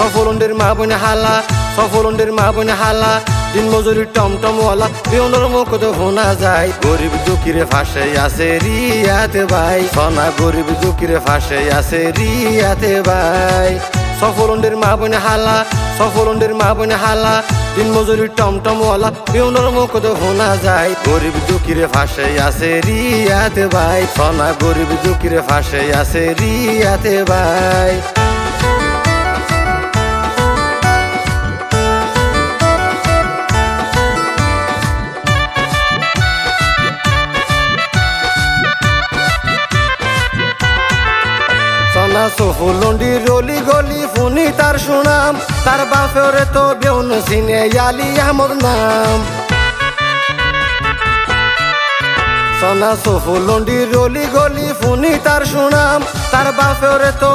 সফলন্ডের মা বোন হালা, সফলন্ডের মা বোন হালা, দিন মজুরি টমটমওয়ালা বিয়নের মুখ তো শোনা যায়। গরিব দুঃখীরে ফাঁসে আছে রিয়াতে ভাই। সোনা গরিব দুঃখীরে ফাঁসে আছে রিয়াতে ভাই। সফলন্ডের মা বোন হালা, সফলন্ডের মা বোন হালা, দিন মজুরি টমটমওয়ালা বিয়নের মুখ তো শোনা যায়। গরিব দুঃখীরে ফাঁসে আছে রিয়াতে ভাই। সোনা গরিব দুঃখীরে ফাঁসে আছে রিয়াতে ভাই। সনা সফুলন্ডি রলি গলি ফুনি তার সুনাম। তার বাপেরে তো বেউন সিনে আলি আহমদ নাম। সনা সফুলন্ডি রলি গলি ফুনি তার সুনাম। তার বাপেরে তো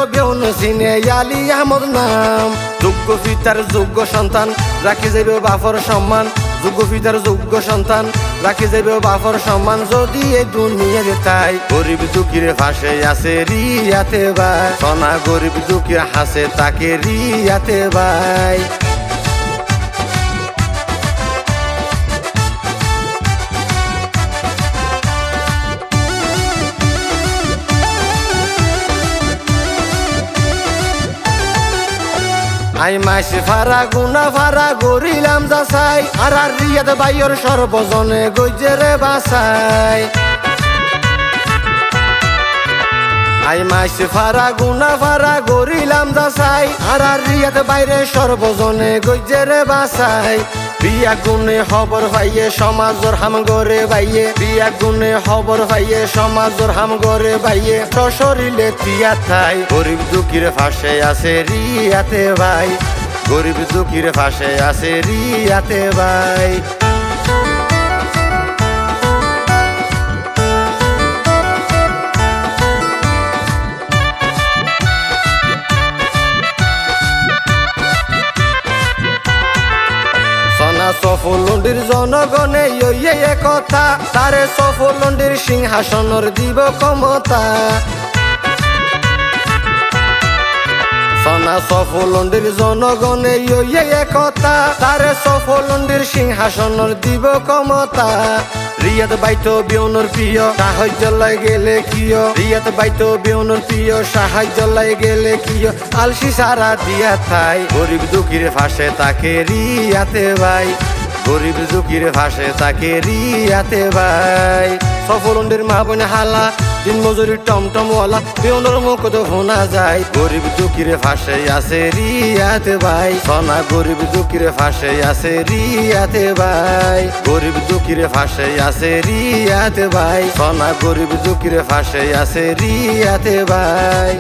সিনে আলি আমর নাম। যোগ্য পিতার যোগ্য সন্তান, রাখি যাবে বাপর সম্মান। যোগ্য পিতার যোগ্য সন্তান, রাখি যাবে বাপর সম্মান। যদি এই দুনিয়ার তাই, গরিব দুঃখীর ভাষে আছে রিয়াতে ভাই। সোনা গরিব দুঃখীর হাসে তাকে রিয়াতে ভাই। আই মাসে, ফারা গুনা, ফারা গরিলাম যাচাই। আর আর রিয়াদ বাইয়ের সর্বজনে গজরে বাসাই আই মাসে, ফারা গুনা, ফারা গরিলাম যাসাই আর আর রিয়াদ বাইরে সর্বজনে গজরে বাসাই। বিয়া গুনে খবর ভাইয়ে সমাজর হাম গরে বাইয়ে। বিয়া গুনে খবর ভাইয়ে সমাজর হাম গরে বাইয়ে। শরীরে তিয়া থাই। গরিব দুঃখীর ফাঁসে আছে রিয়াতে ভাই। গরিব দুঃখীর ফাঁসে আছে রিয়াতে ভাই। সফলন্ডির জনগণে ইয়ে কথা। তারে সফলন্ডির সিংহাসনর দিব ক্ষমতা। সনা সফলন্ডির জনগণে ইয়ে কথা। তারে সফলন্ডির সিংহাসনর দিব ক্ষমতা। রিয়াদ বাইতো বিয়নর প্রিয়, সাহায্য লাই গেলে কিয়? রিয়াদ বাইতো বিয়নর প্রিয়, সাহায্য লাই গেলে কিয়? আলসি সারা দিয়া থাই, গরিব দুঃখীর ফাঁসে তাকে রিয়াতে ভাই। গরিব দুঃখীর ফাঁসে তাকে রিয়াতে ভাই। সফলন্ডের মা বোন হালা, দিন মজুরি টমটমওয়ালা মুখ তো শোনা যায়। গরিব দুঃখীর ফাঁসে আছে রিয়াতে ভাই। সোনা গরিব দুঃখীর ফাঁসে আছে রিয়াতে ভাই। গরিব দুঃখীর ফাঁসে আছে রিয়াতে ভাই। সোনা গরিব দুঃখীর ফাঁসে আছে রিয়াতে ভাই।